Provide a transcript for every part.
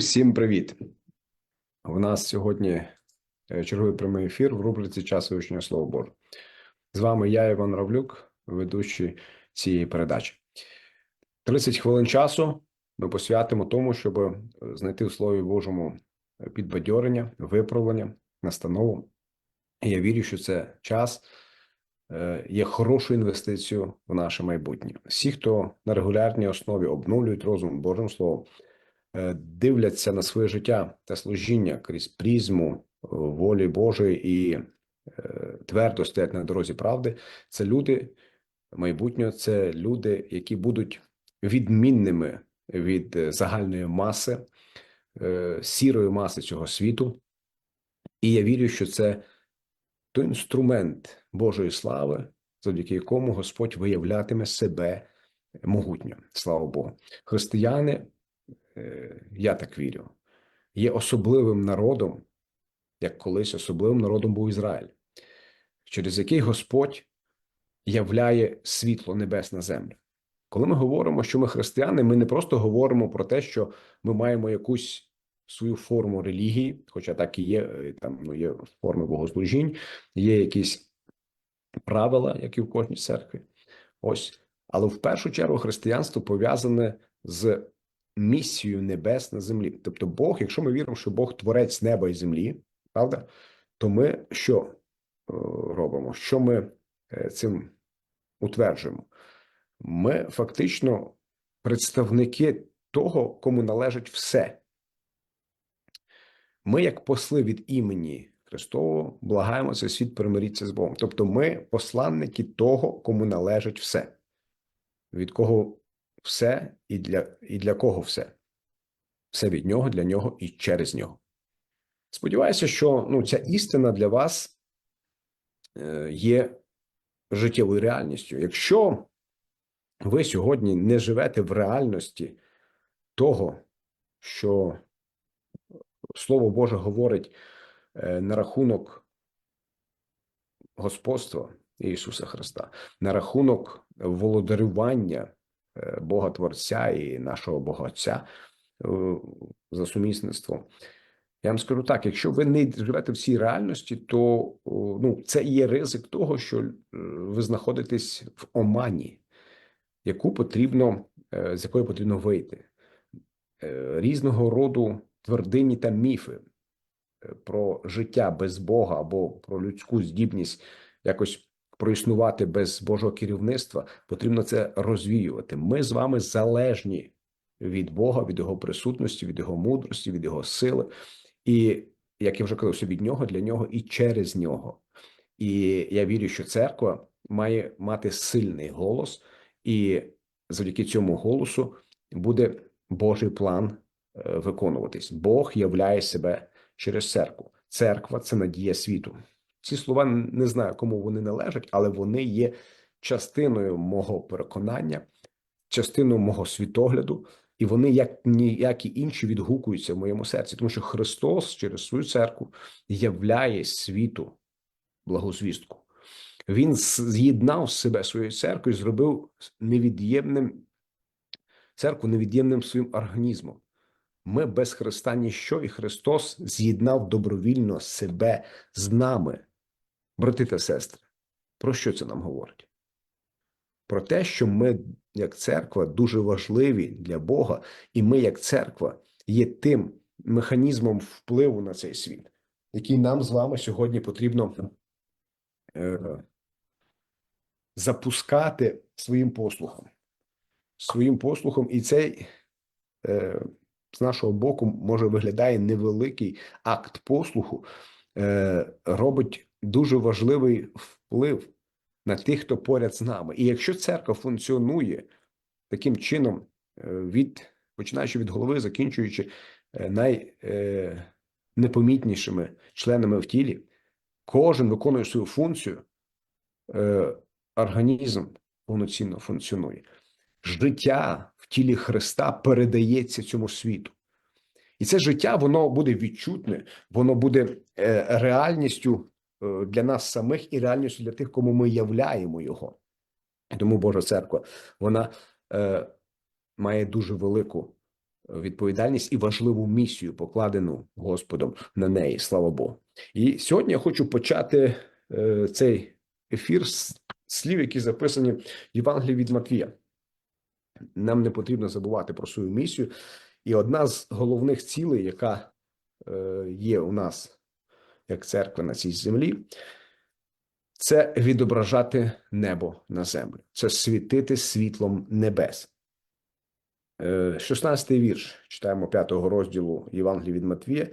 всім привіт! У нас сьогодні е, черговий прямий ефір в рубриці Час вивчення Слова Боже. З вами я, Іван Равлюк, ведучий цієї передачі. 30 хвилин часу ми посвятимо тому, щоб знайти в Слові Божому підбадьорення, виправлення, настанову. Я вірю, що це час е, є хорошою інвестицією в наше майбутнє. Всі, хто на регулярній основі обновлюють розум Божим Словом, дивляться на своє життя та служіння крізь призму е, волі Божої і е, твердо стоять на дорозі правди. Це люди майбутнього, це люди, які будуть відмінними від е, загальної маси, е, сірої маси цього світу. І я вірю, що це той інструмент Божої слави, завдяки якому Господь виявлятиме себе могутньо. Слава Богу. Християни, е, я так вірю, є особливим народом, як колись особливим народом був Ізраїль, через який Господь являє світло небес на землю. Коли ми говоримо, що ми християни, ми не просто говоримо про те, що ми маємо якусь свою форму релігії, хоча так і є, е, там ну, є форми богослужінь, є якісь правила, як і в кожній церкві. Ось. Але в першу чергу християнство пов'язане з місією небес на землі. Тобто, Бог, якщо ми віримо, що Бог творець неба і землі, правда, то ми що е, робимо? Що ми е, цим утверджуємо? Ми фактично представники того, кому належить все. Ми, як посли від імені Христового, благаємо цей світ примиритися з Богом. Тобто, ми посланники того, кому належить все, від кого все і для, і для кого все. Все від нього, для нього і через нього. Сподіваюся, що ну, ця істина для вас е, є життєвою реальністю. Якщо ви сьогодні не живете в реальності того, що Слово Боже говорить е, на рахунок господства Ісуса Христа, на рахунок володарювання Бога Творця і нашого Бога Отця е, за сумісництвом. Я вам скажу так: якщо ви не живете в цій реальності, то ну, це є ризик того, що ви знаходитесь в омані, яку потрібно, з якої потрібно вийти. Різного роду твердині та міфи е, про життя без Бога або про людську здібність якось проіснувати без Божого керівництва, потрібно це розвіювати. Ми з вами залежні від Бога, від Його присутності, від Його мудрості, від Його сили. І як я вже казав, від нього, для нього і через нього. І я вірю, що церква має мати сильний голос, і завдяки цьому голосу буде Божий план Е, виконуватись. Бог являє себе через церкву. Церква це надія світу. Ці слова не знаю, кому вони належать, але вони є частиною мого переконання, частиною мого світогляду, і вони, як ніякі інші, відгукуються в моєму серці, тому що Христос через свою церкву являє світу благозвістку. Він з'єднав себе своєю церквою, зробив невід'ємним церкву невід'ємним своїм організмом. Ми без Христа ніщо, і Христос з'єднав добровільно себе з нами, брати та сестри. Про що це нам говорить? Про те, що ми, як церква, дуже важливі для Бога, і ми, як церква, є тим механізмом впливу на цей світ, який нам з вами сьогодні потрібно е, запускати своїм послухом. Своїм послухом, і цей. Е, з нашого боку, може виглядає невеликий акт послуху, е, робить дуже важливий вплив на тих, хто поряд з нами. І якщо церква функціонує таким чином, е, від починаючи від голови, закінчуючи е, найнепомітнішими членами в тілі, кожен виконує свою функцію, організм повноцінно функціонує життя в тілі Христа передається цьому світу. І це життя воно буде відчутне, воно буде е, реальністю е, для нас самих і реальністю для тих, кому ми являємо його. Тому Божа церква вона е, має дуже велику відповідальність і важливу місію, покладену Господом на неї. Слава Богу. І сьогодні я хочу почати е, цей ефір з слів, які записані в Євангелії від Матвія. Нам не потрібно забувати про свою місію. І одна з головних цілей, яка е, є у нас як церква на цій землі, це відображати небо на землю, це світити світлом небес. Е, 16-й вірш читаємо 5-го розділу Євангелії від Матвія.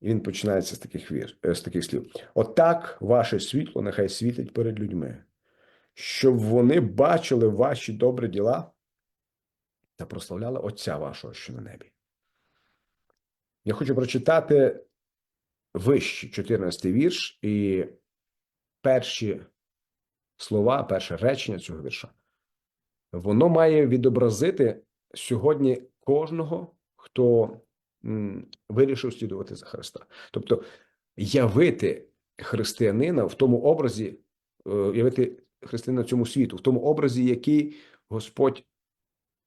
І він починається з таких вір, е, з таких слів: Отак ваше світло нехай світить перед людьми, щоб вони бачили ваші добрі діла та прославляли Отця вашого, що на небі. Я хочу прочитати вищий 14 вірш і перші слова, перше речення цього вірша. Воно має відобразити сьогодні кожного, хто вирішив слідувати за Христа. Тобто явити християнина в тому образі, е, явити християнина цьому світу, в тому образі, який Господь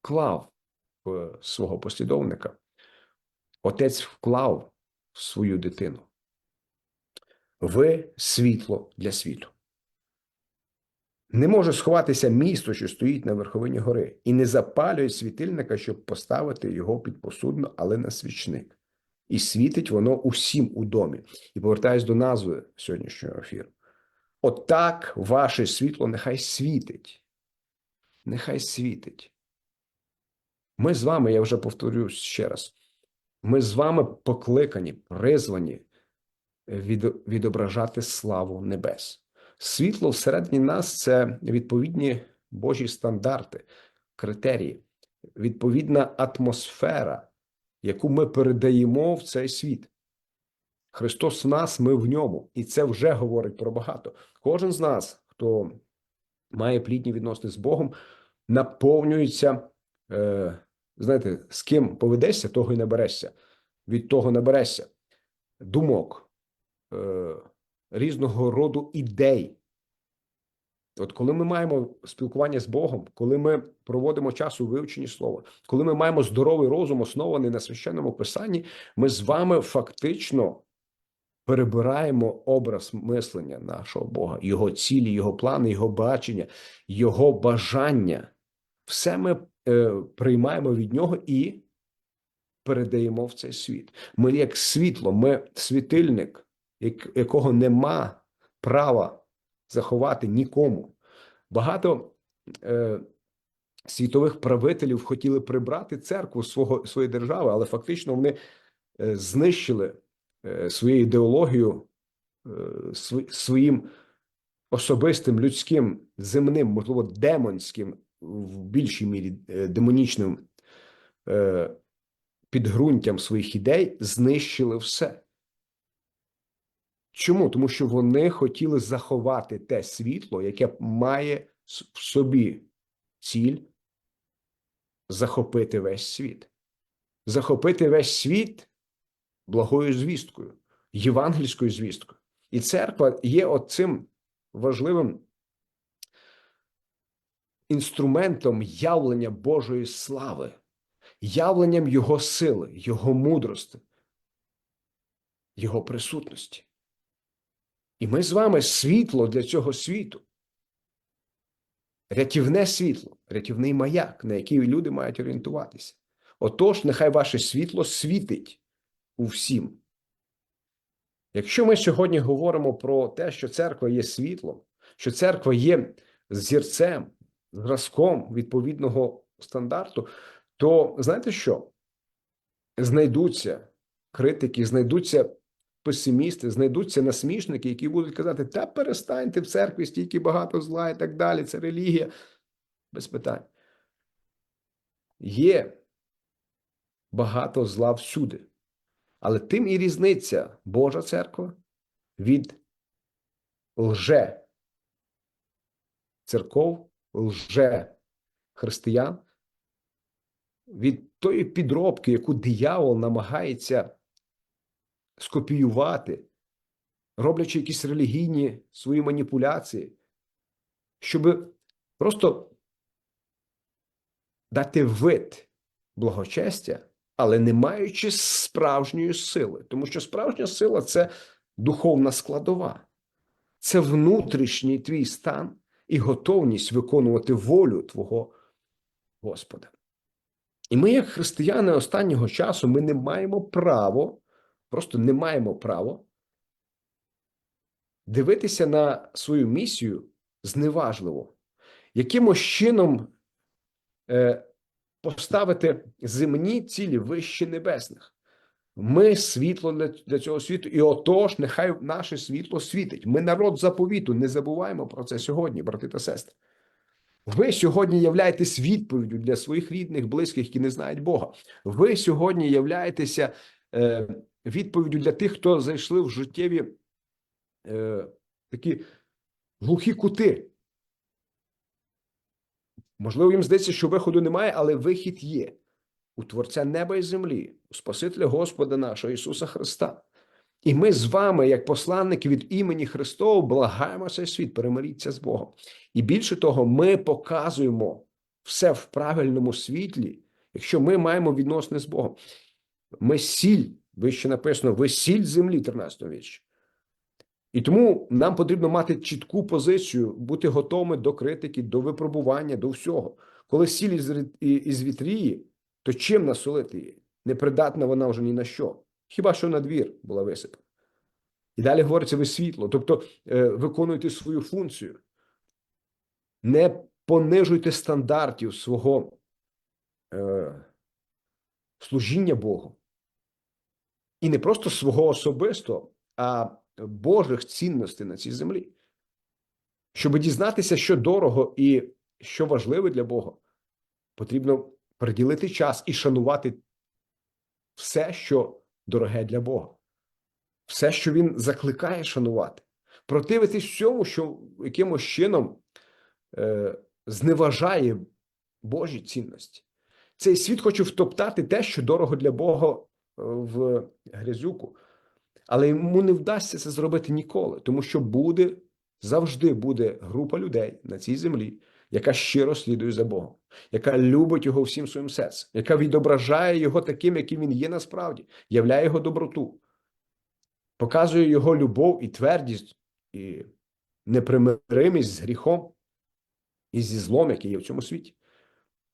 вклав в свого послідовника. Отець вклав в свою дитину. Ви світло для світу. Не може сховатися місто, що стоїть на верховині гори, і не запалює світильника, щоб поставити його під посудно, але на свічник. І світить воно усім у домі. І повертаюсь до назви сьогоднішнього ефіру. Отак ваше світло нехай світить. Нехай світить. Ми з вами, я вже повторюсь ще раз, ми з вами покликані, призвані відображати славу небес. Світло всередині нас це відповідні Божі стандарти, критерії, відповідна атмосфера, яку ми передаємо в цей світ. Христос в нас, ми в ньому, і це вже говорить про багато. Кожен з нас, хто має плідні відносини з Богом, наповнюється, е, знаєте, з ким поведешся, того й наберешся. Від того наберешся думок, е, різного роду ідей. От коли ми маємо спілкування з Богом, коли ми проводимо час у вивченні слова, коли ми маємо здоровий розум, оснований на священному писанні, ми з вами фактично перебираємо образ мислення нашого Бога, його цілі, його плани, його бачення, його бажання. Все ми е, приймаємо від нього і передаємо в цей світ. Ми, як світло, ми світильник, якого нема права заховати нікому. Багато е, світових правителів хотіли прибрати церкву свого своєї держави, але фактично вони е, знищили е, свою ідеологію е, своїм особистим людським земним, можливо, демонським в більшій мірі е, демонічним е, підґрунтям своїх ідей, знищили все. Чому? Тому що вони хотіли заховати те світло, яке має в собі ціль захопити весь світ. Захопити весь світ благою звісткою, євангельською звісткою. І церква є оцим важливим інструментом явлення Божої слави, явленням Його сили, Його мудрості, Його присутності. І ми з вами світло для цього світу. Рятівне світло, рятівний маяк, на який люди мають орієнтуватися. Отож, нехай ваше світло світить у всім. Якщо ми сьогодні говоримо про те, що церква є світлом, що церква є зірцем, зразком відповідного стандарту, то знаєте що? Знайдуться критики, знайдуться песимісти, знайдуться насмішники, які будуть казати: та перестаньте в церкві стільки багато зла і так далі. Це релігія. Без питань. Є багато зла всюди. Але тим і різниця Божа церква від лже церков, лже християн, від тої підробки, яку диявол намагається скопіювати, роблячи якісь релігійні свої маніпуляції, щоб просто дати вид благочестя але не маючи справжньої сили, тому що справжня сила це духовна складова, це внутрішній твій стан і готовність виконувати волю Твого Господа. І ми, як християни останнього часу, ми не маємо право, просто не маємо право дивитися на свою місію зневажливо, якимось чином е, поставити земні цілі вище небесних. Ми світло для, для цього світу, і отож, нехай наше світло світить. Ми народ заповіту. Не забуваємо про це сьогодні, брати та сестри. Ви сьогодні являєтесь відповіддю для своїх рідних, близьких, які не знають Бога. Ви сьогодні являєтеся е, відповіддю для тих, хто зайшли в життєві е, такі глухі кути. Можливо, їм здається, що виходу немає, але вихід є у Творця неба і землі, у Спасителя Господа нашого Ісуса Христа. І ми з вами, як посланники від імені Христового, благаємо цей світ, перемиріться з Богом. І більше того, ми показуємо все в правильному світлі, якщо ми маємо відносини з Богом. Ми сіль, вище написано, ви сіль землі 13 вічі. І тому нам потрібно мати чітку позицію, бути готовими до критики, до випробування, до всього. Коли сіль із, із вітрії, то чим насолити її? Непридатна вона вже ні на що. Хіба що на двір була висипана. І далі говориться ви світло. Тобто е, виконуйте свою функцію. Не понижуйте стандартів свого е, служіння Богу. І не просто свого особистого, а Божих цінностей на цій землі. Щоб дізнатися, що дорого і що важливе для Бога, потрібно приділити час і шанувати все, що дороге для Бога, все, що він закликає шанувати, противитись всьому, що якимось чином е, зневажає Божі цінності. Цей світ хоче втоптати те, що дорого для Бога в грязюку, але йому не вдасться це зробити ніколи, тому що буде завжди буде група людей на цій землі, яка щиро слідує за Богом, яка любить його всім своїм серцем, яка відображає його таким, яким він є насправді, являє його доброту, показує його любов і твердість, і непримиримість з гріхом і зі злом, який є в цьому світі.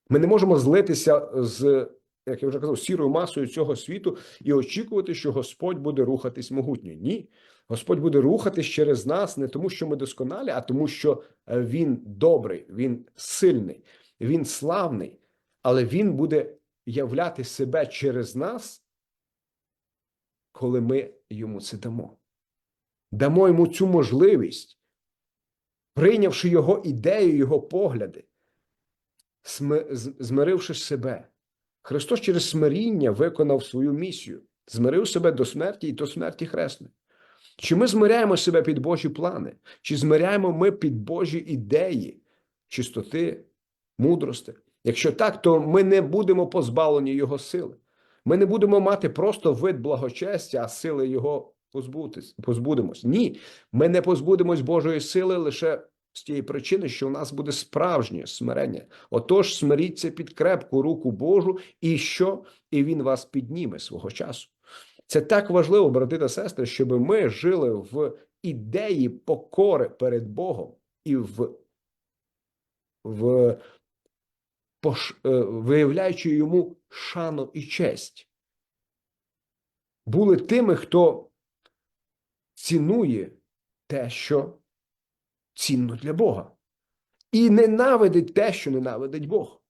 Ми не можемо злитися з, як я вже казав, сірою масою цього світу і очікувати, що Господь буде рухатись могутньо. Ні. Господь буде рухатись через нас не тому, що ми досконалі, а тому, що е, Він добрий, Він сильний, Він славний, але Він буде являти себе через нас, коли ми йому це дамо. Дамо йому цю можливість, прийнявши його ідею, його погляди, змиривши себе. Христос через смиріння виконав свою місію, змирив себе до смерті і до смерті хресної. Чи ми змиряємо себе під Божі плани, чи змиряємо ми під Божі ідеї, чистоти, мудрости? Якщо так, то ми не будемо позбавлені Його сили. Ми не будемо мати просто вид благочестя, а сили Його позбутись, позбудемось. Ні, ми не позбудемось Божої сили лише з тієї причини, що у нас буде справжнє смирення. Отож, смиріться під крепку руку Божу, і що? І Він вас підніме свого часу. Це так важливо, брати та сестри, щоб ми жили в ідеї покори перед Богом і в, в пош, е, виявляючи йому шану і честь. Були тими, хто цінує те, що цінно для Бога, і ненавидить те, що ненавидить Бог.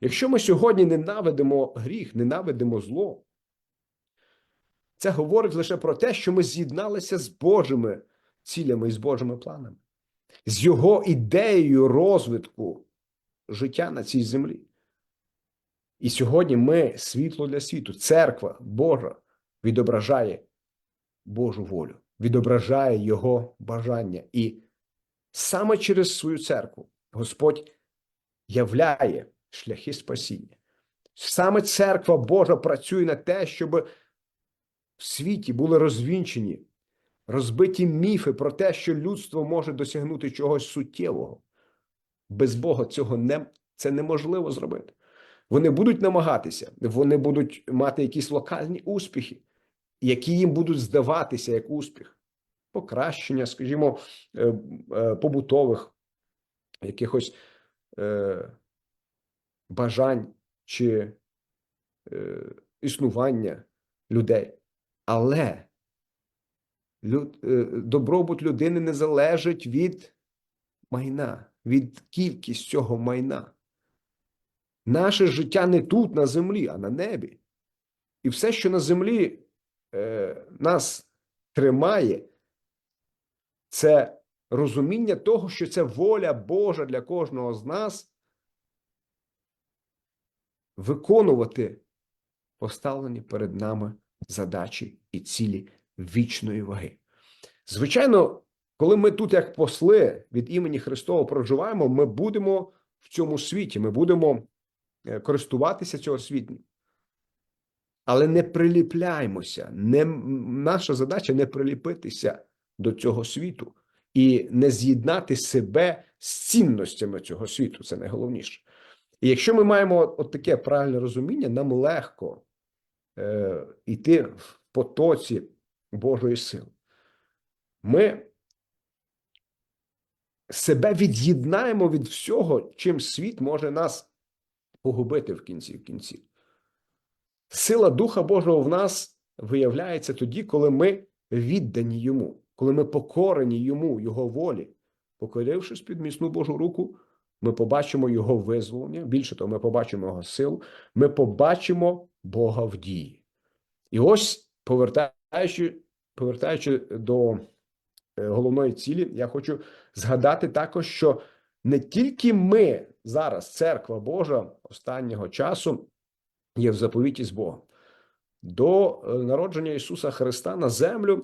Якщо ми сьогодні ненавидимо гріх, ненавидимо зло, це говорить лише про те, що ми з'єдналися з Божими цілями і з Божими планами, з його ідеєю розвитку життя на цій землі. І сьогодні ми світло для світу, церква Божа відображає Божу волю, відображає Його бажання. І саме через свою церкву Господь являє шляхи спасіння. Саме церква Божа працює на те, щоб в світі були розвінчені, розбиті міфи про те, що людство може досягнути чогось суттєвого. Без Бога цього не, це неможливо зробити. Вони будуть намагатися, вони будуть мати якісь локальні успіхи, які їм будуть здаватися як успіх, покращення, скажімо, е, е, побутових якихось е, бажань чи існування людей. Але добробут людини не залежить від майна, від кількість цього майна. Наше життя не тут, на землі, а на небі. І все, що на землі е, нас тримає, це розуміння того, що це воля Божа для кожного з нас виконувати поставлені перед нами задачі і цілі вічної ваги. Звичайно, коли ми тут, як посли від імені Христова, проживаємо, ми будемо в цьому світі, ми будемо е, користуватися цього світом. Але не приліпляймося. Не, наша задача не приліпитися до цього світу і не з'єднати себе з цінностями цього світу. Це найголовніше. І якщо ми маємо от таке правильне розуміння, нам легко е, йти в потоці Божої сили. Ми себе від'єднаємо від всього, чим світ може нас погубити в кінці в кінці. Сила Духа Божого в нас виявляється тоді, коли ми віддані йому, коли ми покорені йому, його волі. Покорившись під міцну Божу руку, ми побачимо його визволення. Більше того, ми побачимо його силу, ми побачимо Бога в дії. І ось, повертаючи, повертаючи до е, головної цілі, я хочу згадати також, що не тільки ми зараз, церква Божа останнього часу, є в заповіті з Богом. До е, народження Ісуса Христа на землю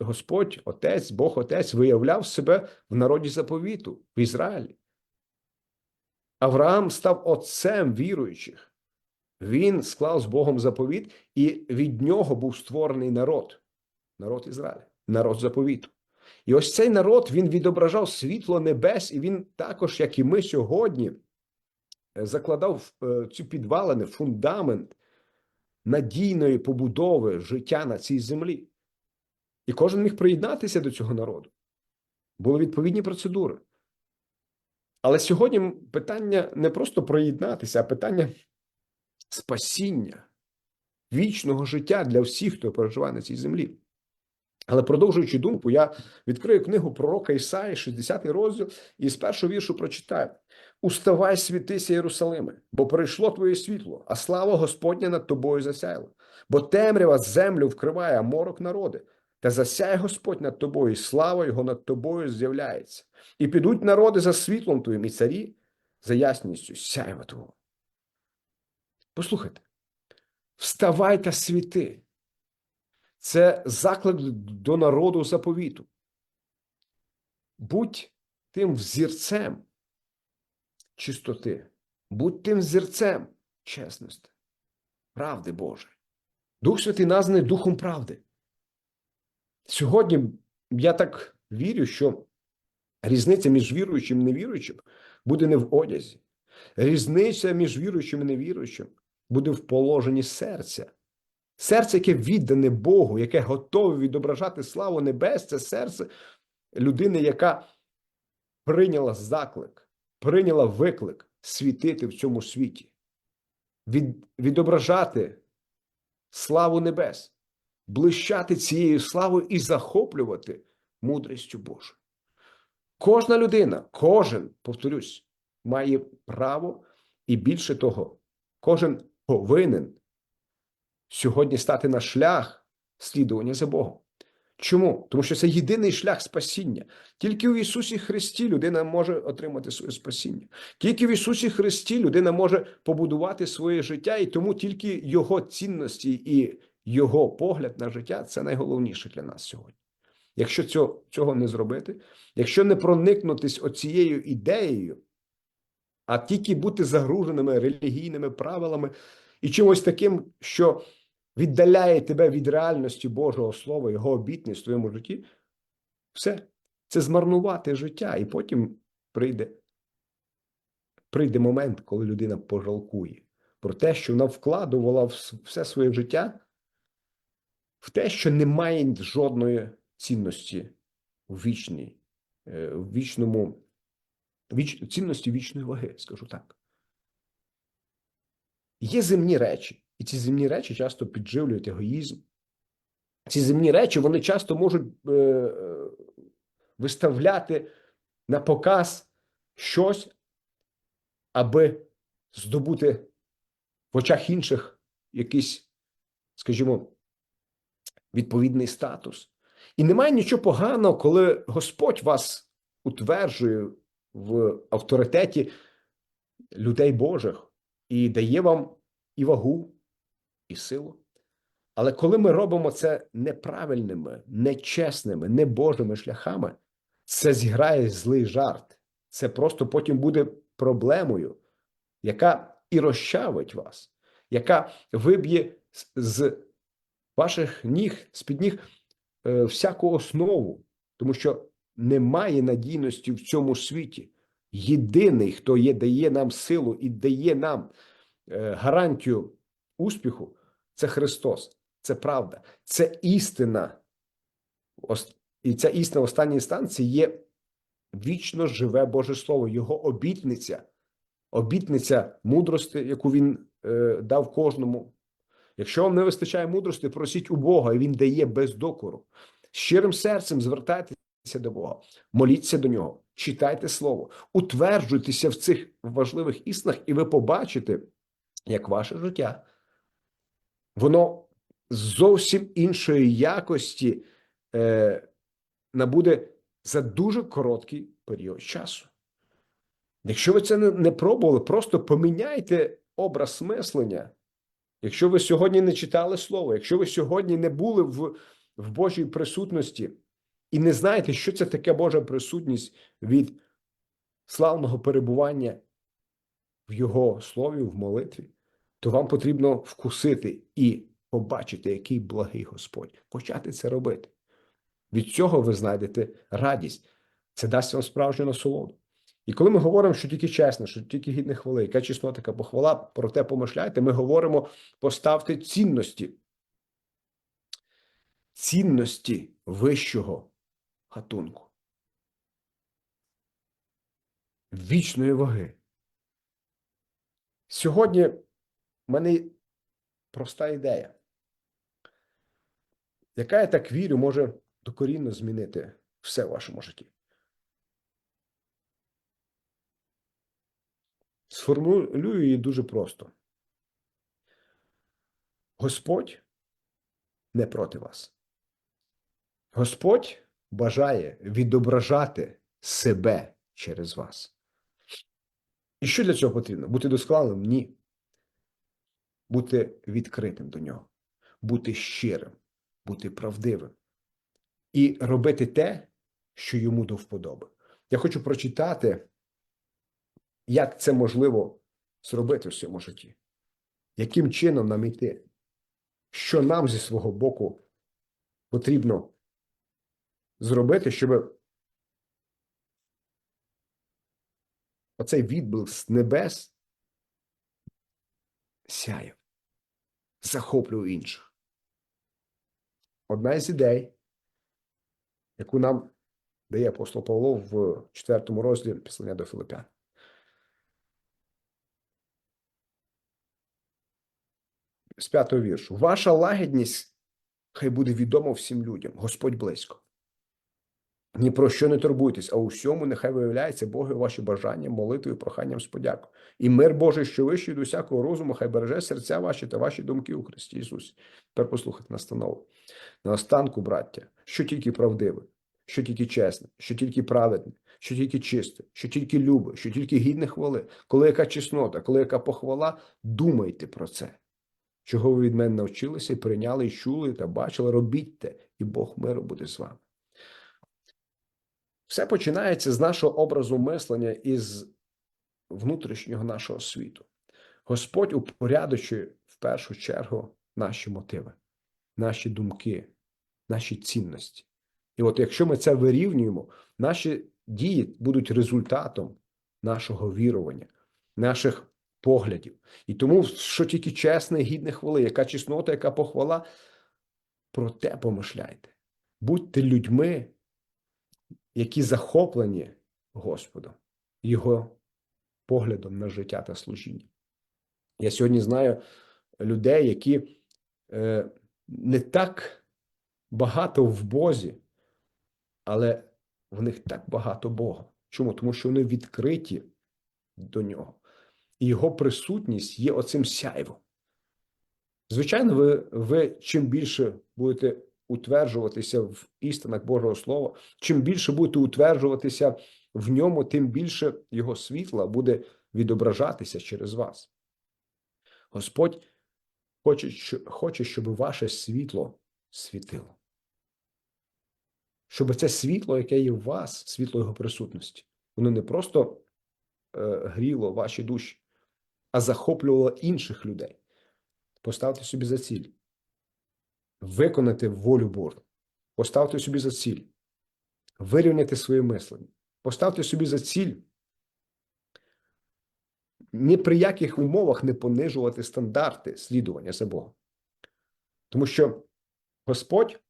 Господь, Отець, Бог Отець виявляв себе в народі заповіту в Ізраїлі. Авраам став отцем віруючих. Він склав з Богом заповіт, і від нього був створений народ, народ Ізраїля, народ заповіту. І ось цей народ він відображав світло небес, і він також, як і ми сьогодні, закладав е, цю підвалини, фундамент надійної побудови життя на цій землі. І кожен міг приєднатися до цього народу. Були відповідні процедури. Але сьогодні питання не просто приєднатися, а питання спасіння, вічного життя для всіх, хто проживає на цій землі. Але продовжуючи думку, я відкрию книгу пророка Ісаї, 60 розділ, і з першого віршу прочитаю: Уставай, світися, Єрусалиме, бо прийшло твоє світло, а слава Господня над тобою засяяла. Бо темрява землю вкриває, а морок народи, та засяє Господь над тобою, і слава Його над тобою з'являється. І підуть народи за світлом твоїм, і царі за ясністю сяєва Твого. Послухайте, вставай та світи. Це заклик до народу заповіту. Будь тим взірцем чистоти, будь тим взірцем чесності, правди Божої. Дух Святий названий Духом правди. Сьогодні я так вірю, що різниця між віруючим і невіруючим буде не в одязі. Різниця між віруючим і невіруючим буде в положенні серця. Серце, яке віддане Богу, яке готове відображати славу небес, це серце людини, яка прийняла заклик, прийняла виклик світити в цьому світі, від, відображати славу небес, блищати цією славою і захоплювати мудрістю Божою. Кожна людина, кожен, повторюсь, має право і більше того, кожен повинен сьогодні стати на шлях слідування за Богом. Чому? Тому що це єдиний шлях спасіння. Тільки в Ісусі Христі людина може отримати своє спасіння. Тільки в Ісусі Христі людина може побудувати своє життя, і тому тільки Його цінності і Його погляд на життя це найголовніше для нас сьогодні. Якщо цього, цього не зробити, якщо не проникнутись оцією ідеєю, а тільки бути загруженими релігійними правилами і чимось таким, що віддаляє тебе від реальності Божого Слова, Його обітниць в твоєму житті, все, це змарнувати життя, і потім прийде, прийде момент, коли людина пожалкує, про те, що вона вкладувала все своє життя в те, що немає жодної цінності в вічній, е, в вічному віч, цінності вічної ваги, скажу так. Є земні речі, і ці земні речі часто підживлюють егоїзм. Ці земні речі вони часто можуть е, е, виставляти на показ щось, аби здобути в очах інших якийсь, скажімо, відповідний статус. І немає нічого поганого, коли Господь вас утверджує в авторитеті людей Божих і дає вам і вагу, і силу. Але коли ми робимо це неправильними, нечесними, небожими шляхами, це зіграє злий жарт. Це просто потім буде проблемою, яка і розчавить вас, яка виб'є з- ваших ніг, з-під ніг е, всяку основу, тому що немає надійності в цьому світі. Єдиний, хто є, дає нам силу і дає нам е, гарантію успіху, це Христос, це правда, це істина. І ця істина в останній інстанції є вічно живе Боже Слово, Його обітниця, обітниця мудрості, яку він е, дав кожному. Якщо вам не вистачає мудрості, просіть у Бога, і Він дає без докору. Щирим серцем звертайтеся до Бога, моліться до нього, читайте Слово, утверджуйтеся в цих важливих істинах, і ви побачите, як ваше життя, воно зовсім іншої якості е, набуде за дуже короткий період часу. Якщо ви це не пробували, просто поміняйте образ мислення. Якщо ви сьогодні не читали слово, якщо ви сьогодні не були в, в Божій присутності і не знаєте, що це таке Божа присутність від славного перебування в Його слові, в молитві, то вам потрібно вкусити і побачити, який благий Господь, почати це робити. Від цього ви знайдете радість. Це дасть вам справжню насолоду. І коли ми говоримо, що тільки чесно, що тільки гідне хвали, яка чеснота, така похвала, про те помишляйте, ми говоримо, поставте цінності. Цінності вищого гатунку. Вічної ваги. Сьогодні в мене проста ідея, яка я так вірю, може докорінно змінити все в вашому житті. Сформулюю її дуже просто. Господь не проти вас. Господь бажає відображати себе через вас. І що для цього потрібно? Бути досконалим? Ні. Бути відкритим до нього, бути щирим, бути правдивим і робити те, що йому до вподоби. Я хочу прочитати, як це можливо зробити в цьому житті, яким чином нам іти, що нам зі свого боку потрібно зробити, щоб оцей відблиск з небес сяяв, захоплював інших. Одна із ідей, яку нам дає апостол Павло в четвертому розділі післання до Филиппян. З п'ятого віршу. Ваша лагідність хай буде відома всім людям. Господь близько. Ні про що не турбуйтесь, а у всьому нехай виявляється Богу ваші бажання, молитвою, проханням з подяку. І мир Божий, що вищий до всякого розуму, хай береже серця ваші та ваші думки у Христі Ісусі. Тепер послухайте настанову. Наостанку, браття, що тільки правдиве, що тільки чесне, що тільки праведне, що тільки чисте, що тільки любе, що тільки гідне хвали, коли яка чеснота, коли яка похвала, думайте про це. Чого ви від мене навчилися і прийняли, і чули та бачили, робіть те, і Бог миру буде з вами. Все починається з нашого образу мислення із внутрішнього нашого світу. Господь упорядочує в першу чергу наші мотиви, наші думки, наші цінності. І от якщо ми це вирівнюємо, наші дії будуть результатом нашого вірування, наших поглядів. І тому, що тільки чесне, гідне хвали, яка чеснота, яка похвала, про те помишляйте. Будьте людьми, які захоплені Господом, Його поглядом на життя та служіння. Я сьогодні знаю людей, які е, не так багато в Бозі, але в них так багато Бога. Чому? Тому що вони відкриті до нього. І його присутність є оцим сяйвом. Звичайно, ви, ви чим більше будете утверджуватися в істинах Божого Слова, чим більше будете утверджуватися в ньому, тим більше його світла буде відображатися через вас. Господь хоче, хоче, щоб ваше світло світило. Щоб це світло, яке є в вас, світло його присутності, воно не просто е, гріло ваші душі, а захоплювало інших людей. Поставте собі за ціль виконати волю Божу. Поставте собі за ціль вирівняти своє мислення. Поставте собі за ціль ні при яких умовах не понижувати стандарти слідування за Богом. Тому що Господь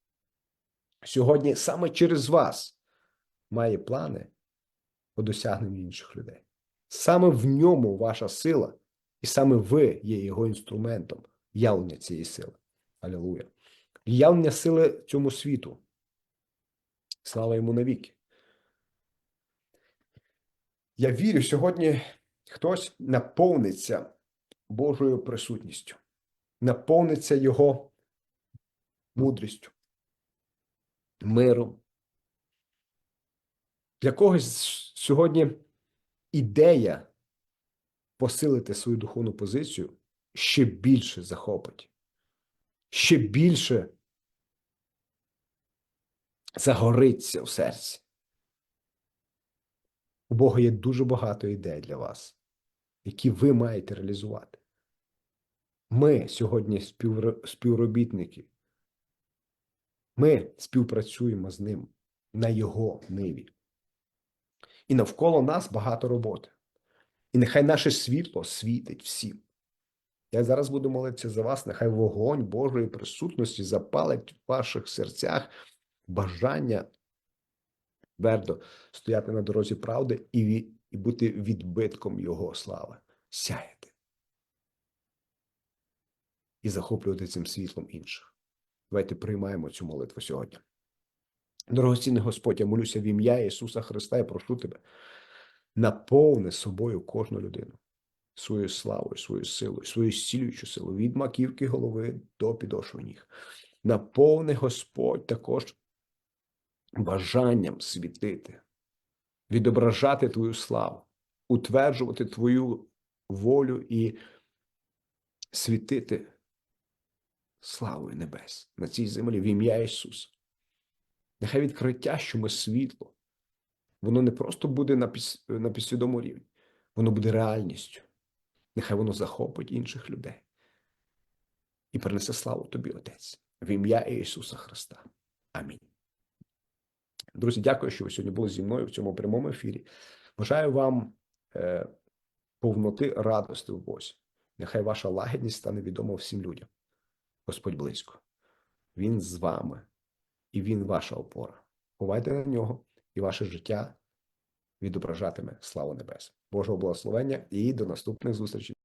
сьогодні саме через вас має плани по досягненню інших людей. Саме в ньому ваша сила, і саме ви є його інструментом явлення цієї сили. Алілуя. Явлення сили цьому світу. Слава йому навіки. Я вірю, сьогодні хтось наповниться Божою присутністю, наповниться Його мудрістю, миром. Для когось сьогодні ідея посилити свою духовну позицію ще більше захопить, ще більше загориться в серці. У Бога є дуже багато ідей для вас, які ви маєте реалізувати. Ми сьогодні співробітники. Ми співпрацюємо з ним на його ниві. І навколо нас багато роботи. І нехай наше світло світить всім. Я зараз буду молитися за вас, нехай вогонь Божої присутності запалить в ваших серцях бажання твердо стояти на дорозі правди і, і бути відбитком Його слави, сяяти і захоплювати цим світлом інших. Давайте приймаємо цю молитву сьогодні. Дорогоцінний Господь, я молюся в ім'я Ісуса Христа і прошу тебе, наповни собою кожну людину, своєю славою, своєю силою, свою зцілюючу силу від маківки голови до підошви ніг. Наповни Господь також бажанням світити, відображати твою славу, утверджувати твою волю і світити славою небес на цій землі в ім'я Ісуса. Нехай відкриття, що ми світло, воно не просто буде на, на підсвідомому рівні, воно буде реальністю. Нехай воно захопить інших людей і принесе славу тобі, Отець, в ім'я Ісуса Христа. Амінь. Друзі, дякую, що ви сьогодні були зі мною в цьому прямому ефірі. Бажаю вам е, повноти радости в Бозі. Нехай ваша лагідність стане відома всім людям. Господь близько. Він з вами, і Він ваша опора. Бувайте на нього, і ваше життя відображатиме славу небес. Божого благословення і до наступних зустрічей.